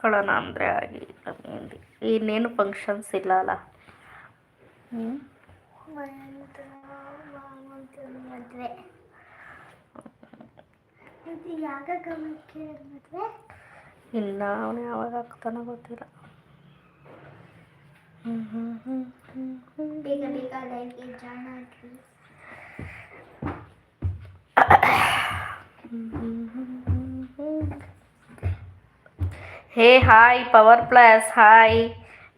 ಮುಗಿಸ್ಕೊಳ್ಳೋಣ ಅಂದರೆ ಆಗಿ ಮೆಹಂದಿ ಇನ್ನೇನು ಫಂಕ್ಷನ್ಸ್ ಇಲ್ಲ ಅಲ್ಲ ಹ್ಞೂ ಮಂತು ಮಾವಂತು ಮದುವೆ ಇದು ಯಾವಾಗ ಗಮನಕ್ಕೆ ಮದುವೆ ಇನ್ನು ಅವನು ಯಾವಾಗ ಆಗ್ತಾನೋ ಗೊತ್ತಿಲ್ಲ ಹ್ಞೂ ಹ್ಞೂ ಹ್ಞೂ ಹ್ಞೂ ಹ್ಞೂ ಬೇಗ ಬೇಗ ಲೈವ್ಗೆ ಜಾಯ್ನ್ ಆಗಿ hey, hi, power plus, hi.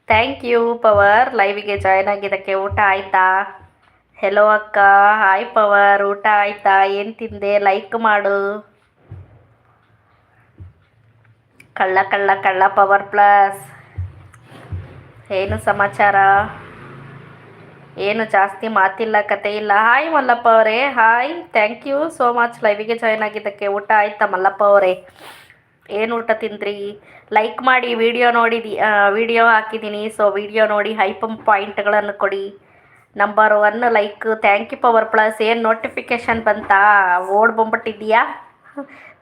Thank you, power. ಲೈವಿಗೆ join ಆಗಿದ್ದಕ್ಕೆ ಊಟ ಆಯ್ತಾ? ಹೆಲೋ ಅಕ್ಕ. Hi power. ಊಟ ಆಯ್ತಾ? ಏನು ತಿಂದೆ? ಲೈಕ್ ಮಾಡು. ಕಳ್ಳ ಕಳ್ಳ ಕಳ್ಳ, ಪವರ್ ಪ್ಲಸ್. ಏನು ಸಮಾಚಾರ? ಏನು ಜಾಸ್ತಿ ಮಾತಿಲ್ಲ, ಕತೆ ಇಲ್ಲ. ಹಾಯ್ ಮಲ್ಲಪ್ಪ ಅವರೇ. Hi thank you so much. ಲೈವಿಗೆ join ಆಗಿದ್ದಕ್ಕೆ ಊಟ ಆಯ್ತಾ ಮಲ್ಲಪ್ಪ ಅವರೇ? ಏನು ಊಟ ತಿಂದ್ರಿ? ಲೈಕ್ ಮಾಡಿ ವಿಡಿಯೋ ನೋಡಿದಿ ವಿಡಿಯೋ ಹಾಕಿದ್ದೀನಿ ಸೊ ವಿಡಿಯೋ ನೋಡಿ ಹೈಪಮ್ ಪಾಯಿಂಟ್ಗಳನ್ನು ಕೊಡಿ. Number one like thank you power plus ಏನು ನೋಟಿಫಿಕೇಷನ್ ಬಂತಾ? ಓಡ್ ಬಂದ್ಬಿಟ್ಟಿದ್ದೀಯಾ?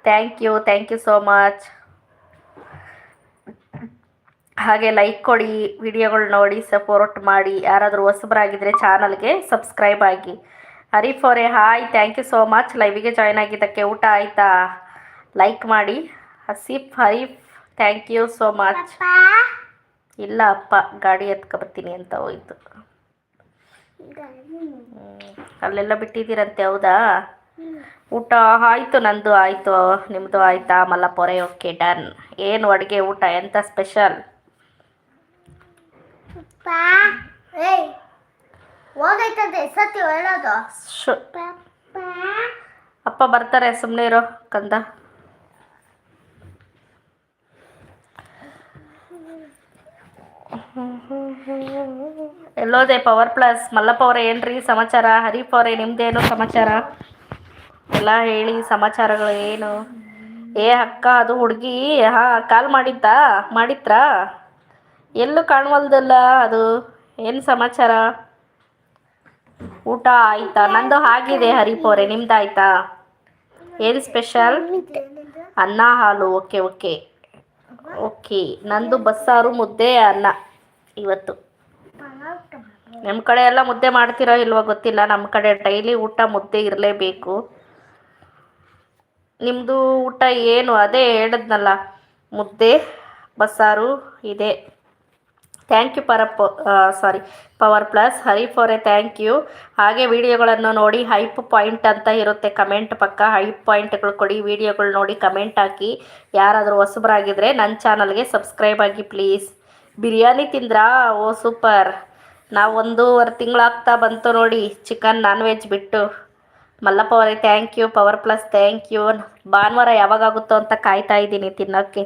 Thank you thank you so much ಹಾಗೆ ಲೈಕ್ ಕೊಡಿ ವಿಡಿಯೋಗಳು ನೋಡಿ ಸಪೋರ್ಟ್ ಮಾಡಿ. ಯಾರಾದರೂ ಹೊಸಬರಾಗಿದ್ದರೆ ಚಾನಲ್ಗೆ ಸಬ್ಸ್ಕ್ರೈಬ್ ಆಗಿ. Harif hi thank you so much ಲೈವಿಗೆ join ಆಗಿದ್ದಕ್ಕೆ ಊಟ ಆಯಿತಾ? ಲೈಕ್ ಮಾಡಿ. Hasif Harif thank you so much ಇಲ್ಲ ಅಪ್ಪ ಗಾಡಿ ಎತ್ಕೊಬರ್ತೀನಿ ಅಂತ ಹೋಯ್ತು. ಅಲ್ಲೆಲ್ಲ ಬಿಟ್ಟಿದ್ದೀರಂತೆ ಹೌದಾ? ಊಟ ಆಯಿತು ನಂದು ಆಯಿತು ನಿಮ್ಮದು ಆಯಿತಾ? ಪೊರೆ ಓಕೆ ಡನ್ ಏನು ಅಡುಗೆ ಊಟ ಎಂಥ ಸ್ಪೆಷಲ್ ಅಪ್ಪ ಬರ್ತಾರೆ ಸುಮ್ಮನೆ ಇರೋ ಕಂದ. ಎಲ್ಲೋದೆ ಪವರ್ ಪ್ಲಸ್ ಮಲ್ಲಪ್ಪ ಅವರೇ, ಏನ್ರಿ ಸಮಾಚಾರ? ಹರೀಫ್ ಅವರೇ, ನಿಮ್ದೇನು ಸಮಾಚಾರ? ಎಲ್ಲ ಹೇಳಿ, ಸಮಾಚಾರಗಳು ಏನು? ಏ ಅಕ್ಕ, ಅದು ಹುಡುಗಿ, ಹಾ ಕಾಲ್ ಮಾಡಿದ್ದ? ಮಾಡಿತ್ರಾ ಎಲ್ಲೂ ಕಾಣವಲ್ದಲ್ಲ ಅದು? ಏನು ಸಮಾಚಾರ? ಊಟ ಆಯ್ತಾ? ನಂದು ಆಗಿದೆ ಹರೀಫ್ ಅವರೇ. ನಿಮ್ದಾಯ್ತಾ? ಏನು ಸ್ಪೆಷಲ್? ಅನ್ನ, ಹಾಲು. ಓಕೆ ಓಕೆ ಓಕೆ ನಂದು ಬಸ್ಸಾರು ಮುದ್ದೆ, ಅನ್ನ. ಇವತ್ತು. ನಿಮ್ಮ ಕಡೆ ಎಲ್ಲ ಮುದ್ದೆ ಮಾಡ್ತೀರೋ ಇಲ್ವೋ ಗೊತ್ತಿಲ್ಲ. ನಮ್ಮ ಕಡೆ ಡೈಲಿ ಊಟ ಮುದ್ದೆ ಇರಲೇಬೇಕು. ನಿಮ್ಮದು ಊಟ ಏನು? ಅದೇ ಹೇಳಿದ್ನಲ್ಲ. ಮುದ್ದೆ ಬಸ್ಸಾರು ಇದೆ. ಥ್ಯಾಂಕ್ ಯು ಪರಪ್ ಸಾರಿ ಪವರ್ ಪ್ಲಸ್ ಹರೀಫ್ ಅವರೇ ಥ್ಯಾಂಕ್ ಯು ಹಾಗೆ ವಿಡಿಯೋಗಳನ್ನು ನೋಡಿ ಹೈಪ್ ಪಾಯಿಂಟ್ ಅಂತ ಇರುತ್ತೆ ಕಮೆಂಟ್ ಪಕ್ಕ. ಹೈಪ್ ಪಾಯಿಂಟ್ಗಳು ಕೊಡಿ ವಿಡಿಯೋಗಳು ನೋಡಿ ಕಮೆಂಟ್ ಹಾಕಿ. ಯಾರಾದರೂ ಹೊಸಬರಾಗಿದ್ದರೆ ನನ್ನ ಚಾನಲ್ಗೆ ಸಬ್ಸ್ಕ್ರೈಬ್ ಆಗಿ ಪ್ಲೀಸ್. ಬಿರಿಯಾನಿ ತಿಂದ್ರಾ? ಓ ಸೂಪರ್. ನಾವು ಒಂದೂವರೆ ತಿಂಗಳಾಗ್ತಾ ಬಂತು ನೋಡಿ ಚಿಕನ್ ನಾನ್ ವೆಜ್ ಬಿಟ್ಟು. ಮಲ್ಲಪ್ಪ ಅವರೇ thank you power plus thank you ಭಾನುವಾರ ಯಾವಾಗಾಗುತ್ತೋ ಅಂತ ಕಾಯ್ತಾ ಇದ್ದೀನಿ ತಿನ್ನೋಕ್ಕೆ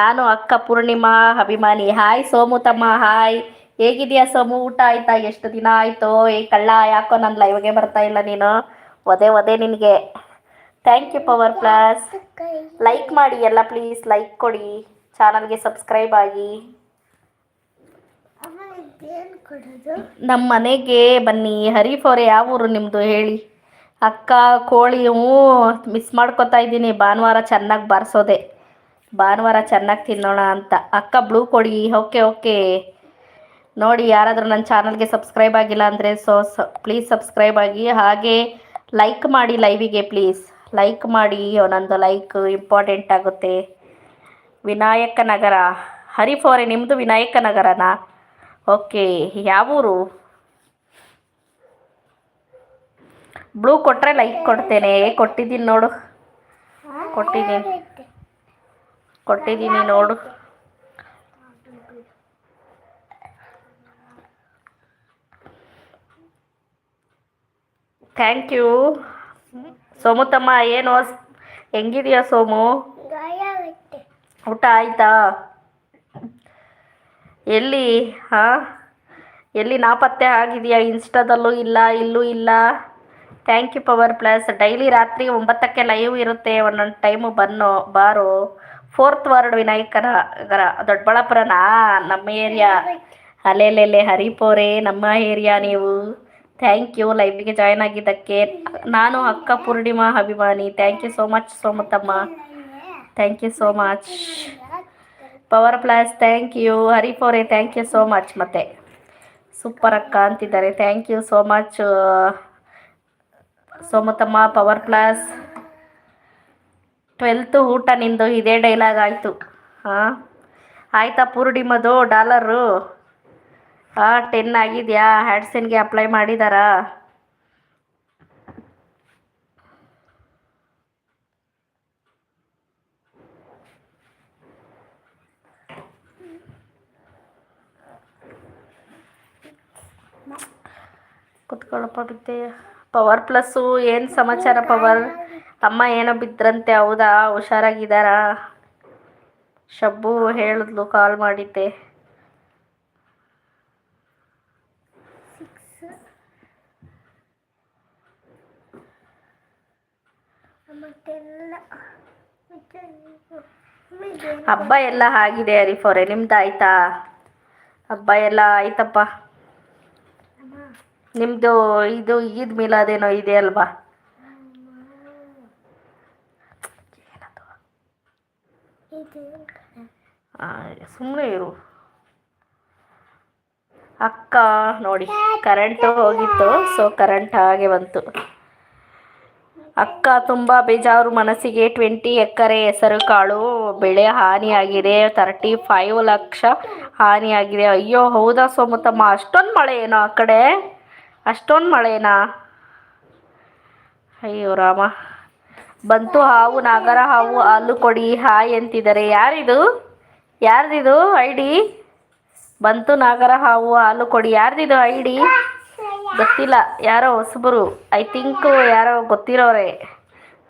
ನಾನು ಅಕ್ಕ ಪೂರ್ಣಿಮಾ ಅಭಿಮಾನಿ. ಹಾಯ್ ಸೋಮು ತಮ್ಮ. ಹಾಯ್ ಹೇಗಿದೆಯಾ ಸೋಮು? ಊಟ ಆಯ್ತಾ? ಎಷ್ಟು ದಿನ ಆಯಿತು? ಏ ಕಳ್ಳ ಯಾಕೋ ನನ್ನ ಲೈವ್ಗೆ ಬರ್ತಾ ಇಲ್ಲ ನೀನು? ಒದೆ ಒದೆ ನಿನಗೆ. Thank you power plus like ಮಾಡಿ. ಎಲ್ಲ ಪ್ಲೀಸ್ ಲೈಕ್ ಕೊಡಿ. ಚಾನಲ್ಗೆ ಸಬ್ಸ್ಕ್ರೈಬ್ ಆಗಿ. ನಮ್ಮ ಮನೆಗೆ ಬನ್ನಿ. ಹರೀಫ್ ಯಾವ ಊರು ನಿಮ್ಮದು ಹೇಳಿ? ಅಕ್ಕ, ಕೋಳಿ ಹ್ಞೂ ಮಿಸ್ ಮಾಡ್ಕೊತಾ ಇದ್ದೀನಿ. ಭಾನುವಾರ ಚೆನ್ನಾಗಿ ಬಾರಿಸೋದೆ. ಭಾನುವಾರ ಚೆನ್ನಾಗಿ ತಿನ್ನೋಣ ಅಂತ. ಅಕ್ಕ ಬ್ಲೂ ಕೊಡಿ ಓಕೆ ಓಕೆ. ನೋಡಿ, ಯಾರಾದರೂ ನನ್ನ ಚಾನಲ್ಗೆ ಸಬ್ಸ್ಕ್ರೈಬ್ ಆಗಿಲ್ಲ ಅಂದರೆ ಸೊ ಪ್ಲೀಸ್ ಸಬ್ಸ್ಕ್ರೈಬ್ ಆಗಿ. ಹಾಗೆ ಲೈಕ್ ಮಾಡಿ ಲೈವಿಗೆ ಪ್ಲೀಸ್ ಲೈಕ್ ಮಾಡಿ ಒಂದೊಂದು ಲೈಕ್ ಇಂಪಾರ್ಟೆಂಟ್ ಆಗುತ್ತೆ. ವಿನಾಯಕ ನಗರ. ಹರಿಫೋರೆ ನಿಮ್ಮದು ವಿನಾಯಕ ನಗರನಾ? ಓಕೆ ಯಾವೂರು ಬ್ಲೂ ಕೊಟ್ಟರೆ ಲೈಕ್ ಕೊಡ್ತೇನೆ. ಕೊಟ್ಟಿದ್ದೀನಿ ನೋಡು. ಕೊಟ್ಟಿದ್ದೀನಿ. ಕೊಟ್ಟಿದ್ದೀನಿ ನೋಡು. ಥ್ಯಾಂಕ್ ಯು ಸೋಮು ತಮ್ಮ ಏನು? ಹೆಂಗಿದೆಯಾ ಸೋಮು? ಊಟ ಆಯ್ತಾ? ಎಲ್ಲಿ, ಹಾಂ? ಎಲ್ಲಿ ನಾಪತ್ತೆ ಆಗಿದೆಯಾ? ಇನ್ಸ್ಟಾದಲ್ಲೂ ಇಲ್ಲ, ಇಲ್ಲೂ ಇಲ್ಲ. Thank you power plus daily ರಾತ್ರಿ ಒಂಬತ್ತಕ್ಕೆ ಲೈವ್ ಇರುತ್ತೆ. ಒಂದೊಂದು ಟೈಮು ಬನ್ನೋ, ಬಾರೋ. ಫೋರ್ತ್ ವಾರ್ಡ್ ವಿನಾಯಕನ ಗರ, ದೊಡ್ಡಬಳ್ಳಾಪುರನಾ? ನಮ್ಮ ಏರಿಯಾ ಅಲೆಲೆಲೆ ಹರಿಪೋರೆ, ನಮ್ಮ ಏರಿಯಾ ನೀವು. ಥ್ಯಾಂಕ್ ಯು ಲೈವ್ಗೆ ಜಾಯ್ನ್ ಆಗಿದ್ದಕ್ಕೆ. ನಾನು ಅಕ್ಕ ಪೂರ್ಣಿಮಾ ಅಭಿಮಾನಿ. Thank you so much ಸೋಮತಮ್ಮ thank you so much power plus, thank you. Hari ಫೋರೆ thank you so much ಮತ್ತೆ. ಸೂಪರ್ ಅಕ್ಕ ಅಂತಿದ್ದಾರೆ. Thank you so much. ಸೋಮತಮ್ಮ power plus. Twelfth ಊಟ ನಿಂದು, ಇದೇ ಡೈಲಾಗ್ ಆಯಿತು. ಹಾಂ? ಆಯಿತಾ ಪೂರ್ಣಿಮದು ಡಾಲರು ಹಾಂ ಟೆನ್ ಆಗಿದೆಯಾ? ಹ್ಯಾಡ್ಸನ್ಗೆ ಅಪ್ಲೈ ಮಾಡಿದಾರಾ? ಕುತ್ಕೊಳ್ಳಪ್ಪ ಬಿದ್ದೆ ಪವರ್ ಪ್ಲಸ್ಸು ಏನು ಸಮಾಚಾರ ಪವರ್ ಅಮ್ಮ ಏನೋ ಬಿದ್ರಂತೆ, ಹೌದಾ? ಹುಷಾರಾಗಿದ್ದಾರಾ? ಶಬ್ಬು ಹೇಳಿದ್ಲು ಕಾಲ್ ಮಾಡಿದ್ದೆ. ಹಬ್ಬ ಎಲ್ಲ ಆಗಿದೆ ಹರಿಫೋರೆ ನಿಮ್ದು ಆಯ್ತಾ ಹಬ್ಬ ಎಲ್ಲ ಆಯ್ತಪ್ಪ. ನಿಮ್ಮದು ಇದು ಈದ್ ಮಿಲಾದೇನೋ ಇದೆ ಅಲ್ವಾ? ಸುಮ್ಮನೆ ಇರು. ಅಕ್ಕ ನೋಡಿ ಕರೆಂಟು ಹೋಗಿತ್ತು ಸೊ ಕರೆಂಟ್ ಹಾಗೆ ಬಂತು. ಅಕ್ಕ ತುಂಬ ಬೇಜಾರು ಮನಸ್ಸಿಗೆ ಟ್ವೆಂಟಿ ಎಕರೆ ಹೆಸರು ಕಾಳು ಬೆಳೆ ಹಾನಿಯಾಗಿದೆ ತರ್ಟಿ ಫೈವ್ ಲಕ್ಷ ಹಾನಿಯಾಗಿದೆ. ಅಯ್ಯೋ, ಹೌದಾ ಸೋಮತಮ್ಮ ಅಷ್ಟೊಂದು ಮಳೆ ಏನೋ ಆ ಕಡೆ? ಅಷ್ಟೊಂದು ಮಳೆನಾ? ಅಯ್ಯೋ ರಾಮ. ಬಂತು ಹಾವು, ನಾಗರ ಹಾವು, ಹಾಲು ಕೊಡಿ, ಹಾಯ್ ಅಂತಿದ್ದಾರೆ. ಯಾರಿದು? ಯಾರ್ದಿದು ಐ ಡಿ ಬಂತು ನಾಗರ ಹಾವು, ಹಾಲು ಕೊಡಿ. ಯಾರ್ದಿದು ಐ ಡಿ ಗೊತ್ತಿಲ್ಲ. ಯಾರೋ ಹೊಸಬರು. ಐ ಥಿಂಕ್ ಯಾರೋ ಗೊತ್ತಿರೋರೆ.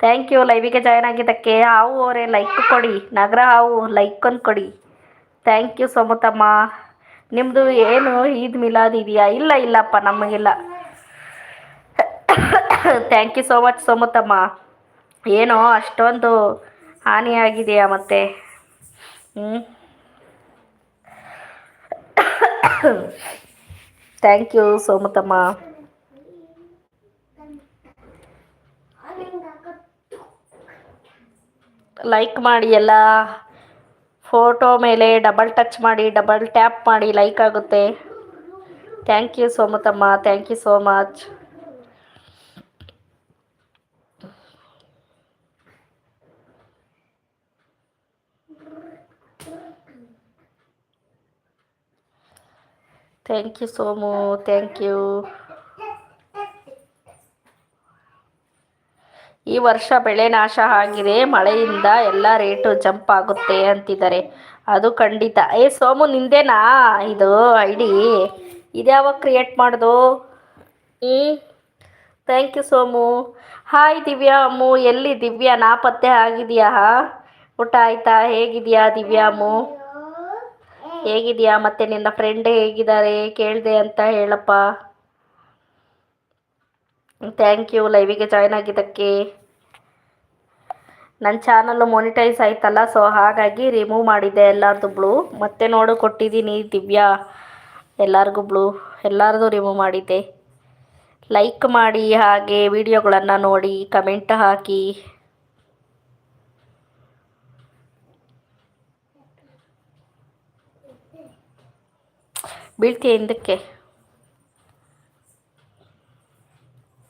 Thank you. ಲೈವಿಗೆ ಜಾಯ್ನ್ ಆಗಿದ್ದಕ್ಕೆ ಹಾವು ಅವರೇ, ಲೈಕ್ ಕೊಡಿ. ನಾಗರ ಹಾವು ಲೈಕ್ ಒಂದು ಕೊಡಿ. ಥ್ಯಾಂಕ್ ಯು ಸೋಮತಮ್ಮ ನಿಮ್ಮದು ಏನು ಈದ್ ಮಿಲಾದ್ ಇದೆಯಾ? ಇಲ್ಲ, ಇಲ್ಲಪ್ಪ, ನಮಗಿಲ್ಲ. ಥ್ಯಾಂಕ್ ಯು ಸೋ ಮಚ್ ಸೋಮತಮ್ಮ ಏನೋ, ಅಷ್ಟೊಂದು ಹಾನಿಯಾಗಿದೆಯಾ ಮತ್ತೆ? ಹ್ಞೂ ಥ್ಯಾಂಕ್ ಯು ಸೋಮತಮ್ಮ ಲೈಕ್ ಮಾಡಿ ಎಲ್ಲ. ಫೋಟೋ ಮೇಲೆ ಡಬಲ್ ಟಚ್ ಮಾಡಿ ಡಬಲ್ ಟ್ಯಾಪ್ ಮಾಡಿ ಲೈಕ್ ಆಗುತ್ತೆ. Thank you ಸೋಮತಮ್ಮ thank you so much thank you Somu thank you ಈ ವರ್ಷ ಬೆಳೆ ನಾಶ ಆಗಿದೆ ಮಳೆಯಿಂದ ಎಲ್ಲ ರೇಟು ಜಂಪ್ ಆಗುತ್ತೆ ಅಂತಿದ್ದಾರೆ. ಅದು ಖಂಡಿತ. ಏ ಸೋಮು ನಿಂದೇನಾ? ಇದು ಐ ಡಿ ಇದ್ಯಾವಾಗ ಕ್ರಿಯೇಟ್ ಮಾಡ್ದು? ಹ್ಞೂ thank you Somu. Hi Divya Ammu. ಎಲ್ಲಿ ದಿವ್ಯಾ? ನಾಪತ್ತೆ ಆಗಿದೆಯಾ? ಊಟ ಆಯ್ತಾ? ಹೇಗಿದೆಯಾ ದಿವ್ಯಾ ಅಮ್ಮು? ಹೇಗಿದೆಯಾ? ಮತ್ತೆ ನಿನ್ನ ಫ್ರೆಂಡ್ ಹೇಗಿದ್ದಾರೆ? ಕೇಳಿದೆ ಅಂತ ಹೇಳಪ್ಪ. ಥ್ಯಾಂಕ್ ಯು ಲೈವಿಗೆ ಜಾಯ್ನ್ ಆಗಿದ್ದಕ್ಕೆ. ನನ್ನ ಚಾನಲ್ಲು ಮೊನಿಟೈಸ್ ಆಯ್ತಲ್ಲ ಸೊ ಹಾಗಾಗಿ ರಿಮೂವ್ ಮಾಡಿದ್ದೆ ಎಲ್ಲರದು ಬ್ಲೂ ಮತ್ತೆ ನೋಡು ಕೊಟ್ಟಿದ್ದೀನಿ ದಿವ್ಯಾ. ಎಲ್ಲರಿಗೂ ಬ್ಲೂ ಎಲ್ಲರದು ರಿಮೂವ್ ಮಾಡಿದ್ದೆ. ಲೈಕ್ ಮಾಡಿ ಹಾಗೆ ವಿಡಿಯೋಗಳನ್ನು ನೋಡಿ ಕಮೆಂಟ್ ಹಾಕಿ. ಬೀಳ್ತೀಯ ಹಿಂದಕ್ಕೆ?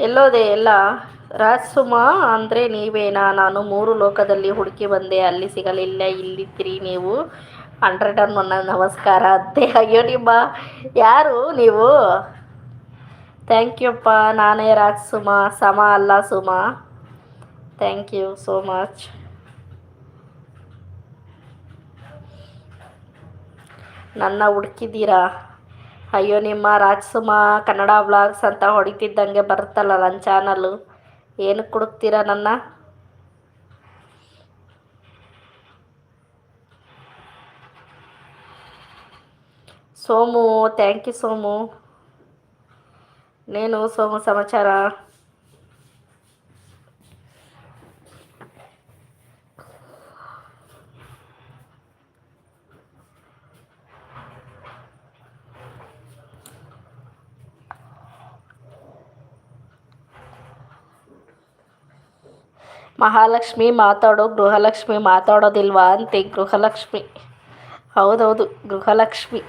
ಎಲ್ಲೋದೆ ಎಲ್ಲ ರಾಜಸುಮ ಅಂದರೆ ನೀವೇನಾ? ನಾನು ಮೂರು ಲೋಕದಲ್ಲಿ ಹುಡುಕಿ ಬಂದೆ, ಅಲ್ಲಿ ಸಿಗಲಿಲ್ಲ, ಇಲ್ಲಿದ್ದೀರಿ ನೀವು. ಹಂಡ್ರೆಡ್ ಅನ್ ಒನ್ ನಮಸ್ಕಾರ. ಅದೇ ಅಯ್ಯೋ, ನಿಮ್ಮ ಯಾರು ನೀವು? ಥ್ಯಾಂಕ್ ಯು ಅಪ್ಪ. ನಾನೇ ರಾಜಸುಮಾ. ಸಮ ಅಲ್ಲ Suma. Thank you so much. ನನ್ನ ಹುಡುಕಿದ್ದೀರಾ? ಅಯ್ಯೋ ನಿಮ್ಮ ರಾಜ್ಸುಮ ಕನ್ನಡ ವ್ಲಾಗ್ಸ್ ಅಂತ ಹೊಡಿತಿದ್ದಂಗೆ ಬರುತ್ತಲ್ಲ ನನ್ನ ಚಾನಲ್ಲು ಏನಕ್ಕೆ ಹುಡುಕ್ತೀರಾ ನನ್ನ ಸೋಮು ಥ್ಯಾಂಕ್ ಯು ಸೋಮು ನೇನು ಸೋಮು ಸಮಾಚಾರ ಮಹಾಲಕ್ಷ್ಮಿ ಮಾತಾಡೋ ಗೃಹಲಕ್ಷ್ಮಿ ಮಾತಾಡೋದಿಲ್ವಾ ಅಂತೆ ಗೃಹಲಕ್ಷ್ಮಿ. ಹೌದೌದು, ಗೃಹಲಕ್ಷ್ಮಿ.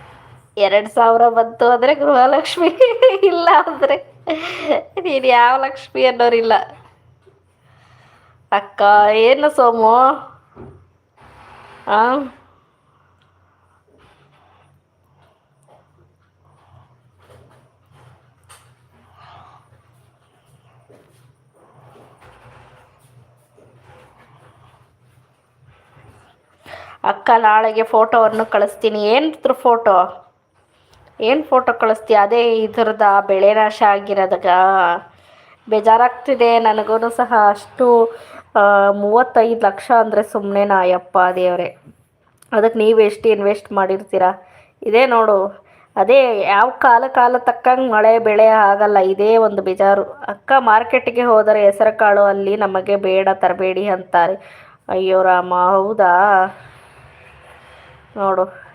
ಎರಡು ಸಾವಿರ ಬಂತು ಅಂದರೆ ಗೃಹಲಕ್ಷ್ಮಿ, ಇಲ್ಲ ಅಂದರೆ ನೀನು ಯಾವ ಲಕ್ಷ್ಮಿ ಅನ್ನೋರಿಲ್ಲ. ಅಕ್ಕ, ಏನು ಸೋಮು? ಹಾಂ ಅಕ್ಕ ನಾಳೆಗೆ ಫೋಟೋವನ್ನು ಕಳಿಸ್ತೀನಿ. ಏನಿದ್ರು ಫೋಟೋ? ಏನು ಫೋಟೋ ಕಳಿಸ್ತೀಯ? ಅದೇ ಇದ್ರದ ಬೆಳೆ ನಾಶ ಆಗಿರೋದಾಗ ಬೇಜಾರಾಗ್ತಿದೆ ನನಗೂ ಸಹ. ಅಷ್ಟು ಮೂವತ್ತೈದು ಲಕ್ಷ ಅಂದರೆ ಸುಮ್ಮನೆನಾ ಅಯ್ಯಪ್ಪ ದೇವರೇ. ಅದಕ್ಕೆ ನೀವು ಎಷ್ಟು ಇನ್ವೆಸ್ಟ್ ಮಾಡಿರ್ತೀರಾ? ಇದೇ ನೋಡು. ಅದೇ ಯಾವ ಕಾಲ ಕಾಲ ತಕ್ಕಂಗೆ ಮಳೆ ಬೆಳೆ ಆಗಲ್ಲ. ಇದೇ ಒಂದು ಬೇಜಾರು. ಅಕ್ಕ ಮಾರ್ಕೆಟ್ಗೆ ಹೋದರೆ ಹೆಸರು ಕಾಳು ಅಲ್ಲಿ ನಮಗೆ ಬೇಡ, ತರಬೇಡಿ ಅಂತಾರೆ. ಅಯ್ಯೋ ರಾಮ, ಹೌದಾ? ನೋಡು.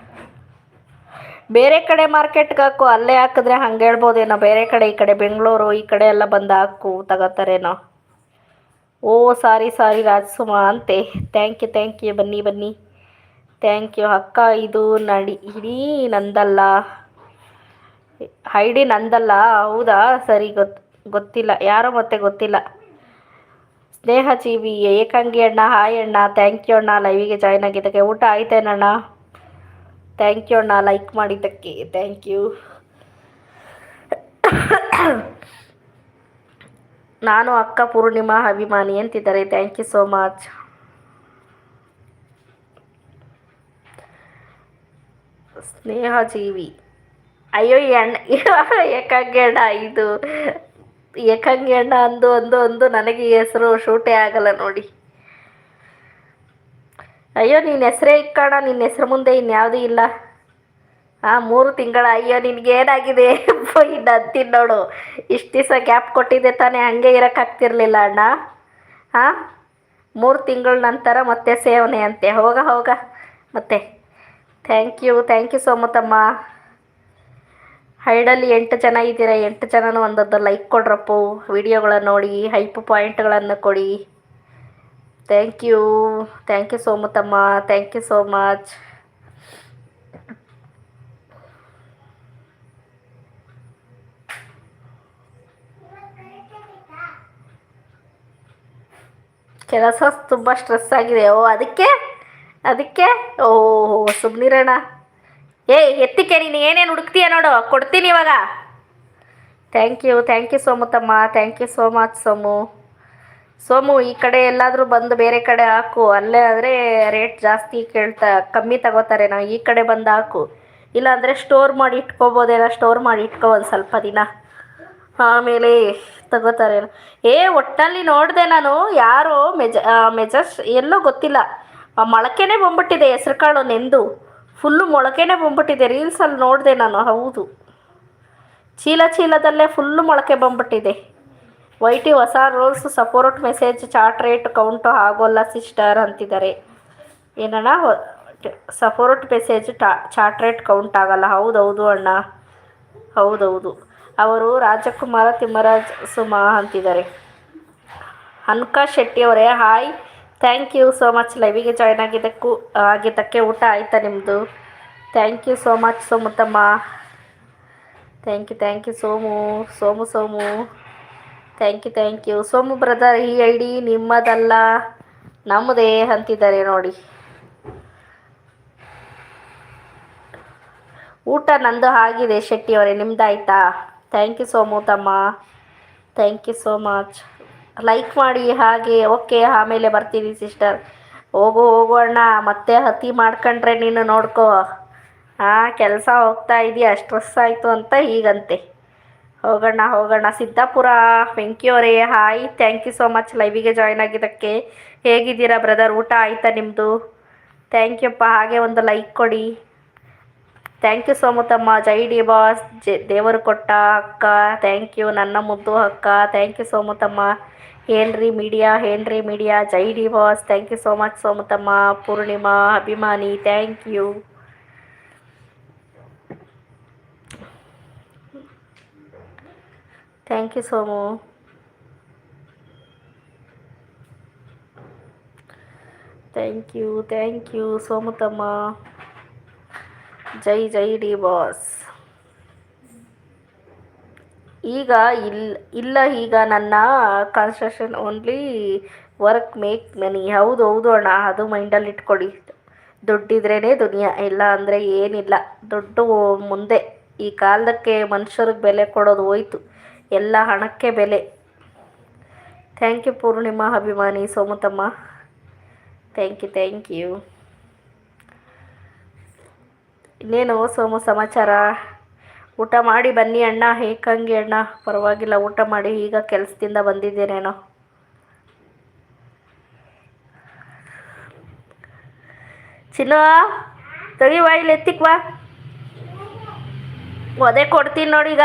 ಬೇರೆ ಕಡೆ ಮಾರ್ಕೆಟ್ಗೆ ಹಾಕು, ಅಲ್ಲೇ ಹಾಕಿದ್ರೆ ಹಂಗೆ ಹೇಳ್ಬೋದೇನೋ. ಬೇರೆ ಕಡೆ, ಈ ಕಡೆ ಬೆಂಗಳೂರು, ಈ ಕಡೆ ಎಲ್ಲ ಬಂದು ಹಾಕು, ತಗೋತಾರೇನೋ. ಓ, ಸಾರಿ ಸಾರಿ ರಾಜಸುಮ ಅಂತೆ. ಥ್ಯಾಂಕ್ ಯು ಥ್ಯಾಂಕ್ ಯು ಬನ್ನಿ ಬನ್ನಿ. ಥ್ಯಾಂಕ್ ಯು ಅಕ್ಕ, ಇದು ನಡಿ, ಇಡೀ ನಂದಲ್ಲ. ಐಡಿ ನಂದಲ್ಲ? ಹೌದಾ? ಸರಿ ಗೊತ್ತು ಗೊತ್ತಿಲ್ಲ. ಯಾರೋ ಮತ್ತೆ ಗೊತ್ತಿಲ್ಲ. ಸ್ನೇಹ ಜೀವಿ, ಏಕಾಂಗಿ ಅಣ್ಣ, ಹಾಯ್ ಅಣ್ಣ. ಥ್ಯಾಂಕ್ ಯು ಅಣ್ಣ ಲೈವಿಗೆ ಜಾಯ್ನ್ ಆಗಿದ್ದಕ್ಕೆ. ಊಟ ಆಯ್ತೇನಣ್ಣ? ಥ್ಯಾಂಕ್ ಯು ಅಣ್ಣ ಲೈಕ್ ಮಾಡಿದ್ದಕ್ಕೆ. ಥ್ಯಾಂಕ್ ಯು ನಾನು ಅಕ್ಕ ಪೂರ್ಣಿಮಾ ಅಭಿಮಾನಿ ಅಂತಿದ್ದಾರೆ. ಥ್ಯಾಂಕ್ ಯು ಸೋ ಮಚ್ ಸ್ನೇಹ ಜೀವಿ ಅಯ್ಯೋ ಎಣ್ಣ ಏಕಾಂಗಿ ಇದು. ಏಕಾಂಗಿ ಅಣ್ಣ ಅಂದು ಅಂದು ಅಂದು ನನಗೆ ಹೆಸರು ಶೂಟೇ ಆಗಲ್ಲ ನೋಡಿ. ಅಯ್ಯೋ ನಿನ್ನ ಹೆಸರೇ ಇಕ್ಕಣ ನಿನ್ನ ಹೆಸ್ರು ಮುಂದೆ ಇನ್ಯಾವುದೂ ಇಲ್ಲ. ಹಾಂ ಮೂರು ತಿಂಗಳ, ಅಯ್ಯೋ ನಿನಗೇನಾಗಿದೆ ಇನ್ನು ಅಂತೀನಿ ನೋಡು. ಇಷ್ಟು ದಿವಸ ಗ್ಯಾಪ್ ಕೊಟ್ಟಿದ್ದೆ ತಾನೇ, ಹಾಗೆ ಇರೋಕ್ಕಾಗ್ತಿರ್ಲಿಲ್ಲ ಅಣ್ಣ. ಹಾಂ ಮೂರು ತಿಂಗಳ ನಂತರ ಮತ್ತೆ ಸೇವನೆ ಅಂತೆ. ಹೋಗ ಹೋಗ. ಮತ್ತೆ. ಥ್ಯಾಂಕ್ ಯು ಥ್ಯಾಂಕ್ ಯು ಸೋಮತಮ್ಮ ಹೈಡಲ್ಲಿ ಎಂಟು ಜನ ಇದ್ದೀರಾ? ಎಂಟು ಜನನೂ ಒಂದೊಂದು ಲೈಕ್ ಕೊಡ್ರಪ್ಪು. ವಿಡಿಯೋಗಳನ್ನು ನೋಡಿ, ಹೈಪ್ ಪಾಯಿಂಟ್ಗಳನ್ನು ಕೊಡಿ. ಥ್ಯಾಂಕ್ ಯು ಥ್ಯಾಂಕ್ ಯು ಸೋಮತಮ್ಮ ಥ್ಯಾಂಕ್ ಯು ಸೋ ಮಚ್ ಕೆಲಸ ತುಂಬ ಸ್ಟ್ರೆಸ್ ಆಗಿದೆ. ಓ, ಅದಕ್ಕೆ? ಅದಕ್ಕೆ? ಓ ಸುಮ್ಮನಿರೋಣ ಏ, ಎತ್ತಿಕೆ, ನೀನು ಏನೇನು ಹುಡುಕ್ತೀಯ ನೋಡು. ಕೊಡ್ತೀನಿ ಇವಾಗ. Thank you thank you ಸೋಮುತಮ್ಮ thank you so much Somu Somu, ಈ ಕಡೆ ಎಲ್ಲಾದರೂ ಬಂದು ಬೇರೆ ಕಡೆ ಹಾಕು. ಅಲ್ಲೇ ಆದರೆ ರೇಟ್ ಜಾಸ್ತಿ ಕೇಳ್ತಾ, ಕಮ್ಮಿ ತಗೋತಾರೆ. ನಾವು ಈ ಕಡೆ ಬಂದು ಹಾಕು. ಇಲ್ಲಾಂದರೆ ಸ್ಟೋರ್ ಮಾಡಿ ಇಟ್ಕೋಬೋದೇನೋ ಸ್ಟೋರ್ ಮಾಡಿ ಇಟ್ಕೋ ಒಂದು ಸ್ವಲ್ಪ ದಿನ. ಆಮೇಲೆ ತಗೋತಾರೆ. ಏ ಒಟ್ಟಲ್ಲಿ ನೋಡಿದೆ ನಾನು ಯಾರೋ ಮೆಜ ಮೆಜಸ್ ಎಲ್ಲೋ ಗೊತ್ತಿಲ್ಲ. ಮೊಳಕೆನೇ ಬಂದ್ಬಿಟ್ಟಿದೆ ಹೆಸ್ರು ಕಾಳು ನೆಂದು. ಫುಲ್ಲು ಮೊಳಕೆನೇ ಬಂದ್ಬಿಟ್ಟಿದೆ. ರೀಲ್ಸಲ್ಲಿ ನೋಡಿದೆ ನಾನು. ಹೌದು. ಚೀಲ ಚೀಲದಲ್ಲೇ ಫುಲ್ಲು ಮೊಳಕೆ ಬಂದ್ಬಿಟ್ಟಿದೆ. ವೈಟಿ ಹೊಸ rules support message chat rate count ಆಗೋಲ್ಲ ಸಿಸ್ಟರ್ ಅಂತಿದ್ದಾರೆ. ಏನಣ್ಣ? ಸಪೋರ್ಟ್ ಮೆಸೇಜ್ ಟಾ ಚಾರ್ಟ್ ರೇಟ್ ಕೌಂಟ್ ಆಗಲ್ಲ. ಹೌದೌದು ಅಣ್ಣ. ಹೌದೌದು. ಅವರು ರಾಜಕುಮಾರ ತಿಮ್ಮರಾಜ್ ಸುಮಾ ಅಂತಿದ್ದಾರೆ. ಅನ್ಕಾ ಶೆಟ್ಟಿ ಅವರೇ hi thank you so much ಲೈವಿಗೆ join ಆಗಿದ್ದಕ್ಕೂ, ಆಗಿದ್ದಕ್ಕೆ ಊಟ ಆಯಿತಾ ನಿಮ್ಮದು thank you so much ಸೋಮುತ್ತಮ್ಮ. Thank you thank you Somu. Somu Somu. Thank you thank you Somu brother ಈ ಐ ಡಿ ನಿಮ್ಮದಲ್ಲ. ನಮ್ಮದೇ ಅಂತಿದ್ದಾರೆ ನೋಡಿ. ಊಟ ನಂದು ಆಗಿದೆ ಶೆಟ್ಟಿ ಅವರೇ ನಿಮ್ದು ಆಯ್ತಾ ಥ್ಯಾಂಕ್ ಯು ಸೋಮು ತಮ್ಮ. Thank you so much like ಮಾಡಿ ಹಾಗೆ ಓಕೆ ಆಮೇಲೆ ಬರ್ತೀನಿ ಸಿಸ್ಟರ್ ಹೋಗು ಹೋಗೋಣ ಮತ್ತೆ ಅತಿ ಮಾಡ್ಕೊಂಡ್ರೆ ನೀನು ನೋಡ್ಕೋ. ಹಾಂ ಕೆಲಸ ಹೋಗ್ತಾ ಇದೆಯಾ ಸ್ಟ್ರೆಸ್ ಆಯಿತು ಅಂತ ಹೀಗಂತೆ. ಹೋಗೋಣ ಹೋಗೋಣ Siddapura ವೆಂಕಿಯವರೇ hi thank you so much ಲೈವಿಗೆ join ಆಗಿದ್ದಕ್ಕೆ. ಹೇಗಿದ್ದೀರಾ ಬ್ರದರ್ ಊಟ ಆಯಿತಾ ನಿಮ್ಮದು ಥ್ಯಾಂಕ್ ಯು ಅಪ್ಪ. ಹಾಗೆ ಒಂದು ಲೈಕ್ ಕೊಡಿ. ಥ್ಯಾಂಕ್ ಯು ಸೋಮುತಮ್ಮ ಜೈ ಡಿ ಬಾಸ್. ಜೆ, ದೇವರು ಕೊಟ್ಟ ಅಕ್ಕ. ಥ್ಯಾಂಕ್ ಯು ನನ್ನ ಮುದ್ದು ಅಕ್ಕ. ಥ್ಯಾಂಕ್ ಯು ಸೋಮುತಮ್ಮ ಹೇಳ್ರಿ ಮೀಡಿಯಾ ಹೇಳ್ರಿ media Jai D boss. Thank you so much ಸೋಮುತಮ್ಮ Purnima, ಅಭಿಮಾನಿ. Thank you thank you Somu thank you thank you ಸೋಮತಮ್ಮ ಜೈ ಜೈ ಡಿ ಬಾಸ್ ಈಗ ಇಲ್ಲ ಇಲ್ಲ ಈಗ ನನ್ನ construction only work make money ಹೌದು ಹೌದು ಅಣ್ಣ, ಅದು ಮೈಂಡಲ್ಲಿ ಇಟ್ಕೊಳ್ಳಿ ದುಡ್ಡಿದ್ರೇ ದುನಿಯಾ, ಇಲ್ಲ ಅಂದರೆ ಏನಿಲ್ಲ. ದುಡ್ಡು ಮುಂದೆ. ಈ ಕಾಲಕ್ಕೆ ಮನುಷ್ಯರಿಗೆ ಬೆಲೆ ಕೊಡೋದು ಹೋಯ್ತು. ಎಲ್ಲ ಹಣಕ್ಕೆ ಬೆಲೆ. ಥ್ಯಾಂಕ್ ಯು ಪೂರ್ಣಿಮಾ, ಅಭಿಮಾನಿ ಸೋಮತಮ್ಮ ಥ್ಯಾಂಕ್ ಯು ಥ್ಯಾಂಕ್ ಯು ಇನ್ನೇನು ಸೋಮ ಸಮಾಚಾರ. ಊಟ ಮಾಡಿ ಬನ್ನಿ ಅಣ್ಣ. ಹೇಗಂಗೆ ಅಣ್ಣ. ಪರವಾಗಿಲ್ಲ, ಊಟ ಮಾಡಿ ಈಗ ಕೆಲಸದಿಂದ ಬಂದಿದ್ದೇನೇನೋ. ಚಿನ್ನ, ತಗಿ ಇಲ್ಲಿ ಎತ್ತಿಕ್ವಾ ಒದೆ ಕೊಡ್ತೀನಿ ನೋಡೀಗ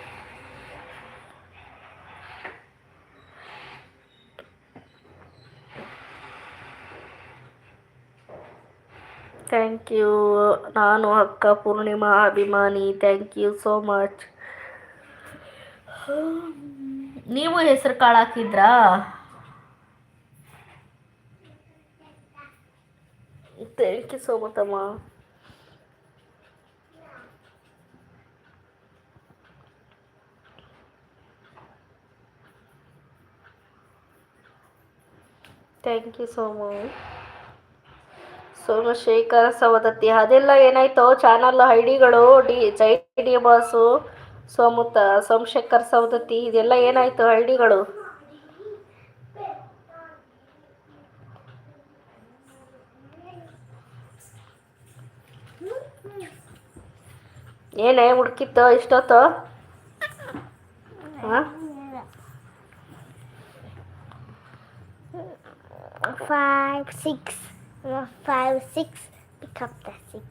thank you ನಾನು ಅಕ್ಕ ಪೂರ್ಣಿಮಾ, ಅಭಿಮಾನಿ. ಥ್ಯಾಂಕ್ ಯು ಸೋ ಮಚ್ ನೀವು ಹೆಸರು ಕಾಳು ಹಾಕಿದ್ರಾ ಥ್ಯಾಂಕ್ ಯು ಸೋ ಮಚ್ ಅಮ್ಮ. Thank you so much Somashekara Savadatti. ಅದೆಲ್ಲ ಏನಾಯ್ತು? ಚಾನಲ್ ಐಡಿಗಳು ಡಿ ಜೈ ಡಿ ಬಾಸು ಸೋಮುತ್ತ ಸೋಮಶೇಖರ್ ಸವದತ್ತಿ, ಇದೆಲ್ಲ ಏನಾಯ್ತು ಡಿಗಳು ಏನೇ ಹುಡುಕಿತ್ತು, ಇಷ್ಟೊತ್ತು? ಹಾಂ? Five. Five, six. Pick up the six.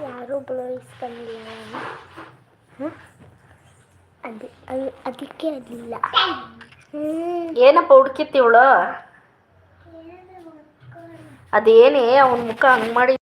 ಯಾರು ಇಸ್ಕೊಂಡಿಲ್ಲ ಅದು ಅದು ಅದಕ್ಕೆ ಅದಿಲ್ಲ ಏನಪ್ಪ ಹುಡುಕಿತ್ತು ಇವಳು ಅದೇನೇ ಅವನ ಮುಖ ಹಂಗೆ ಮಾಡಿ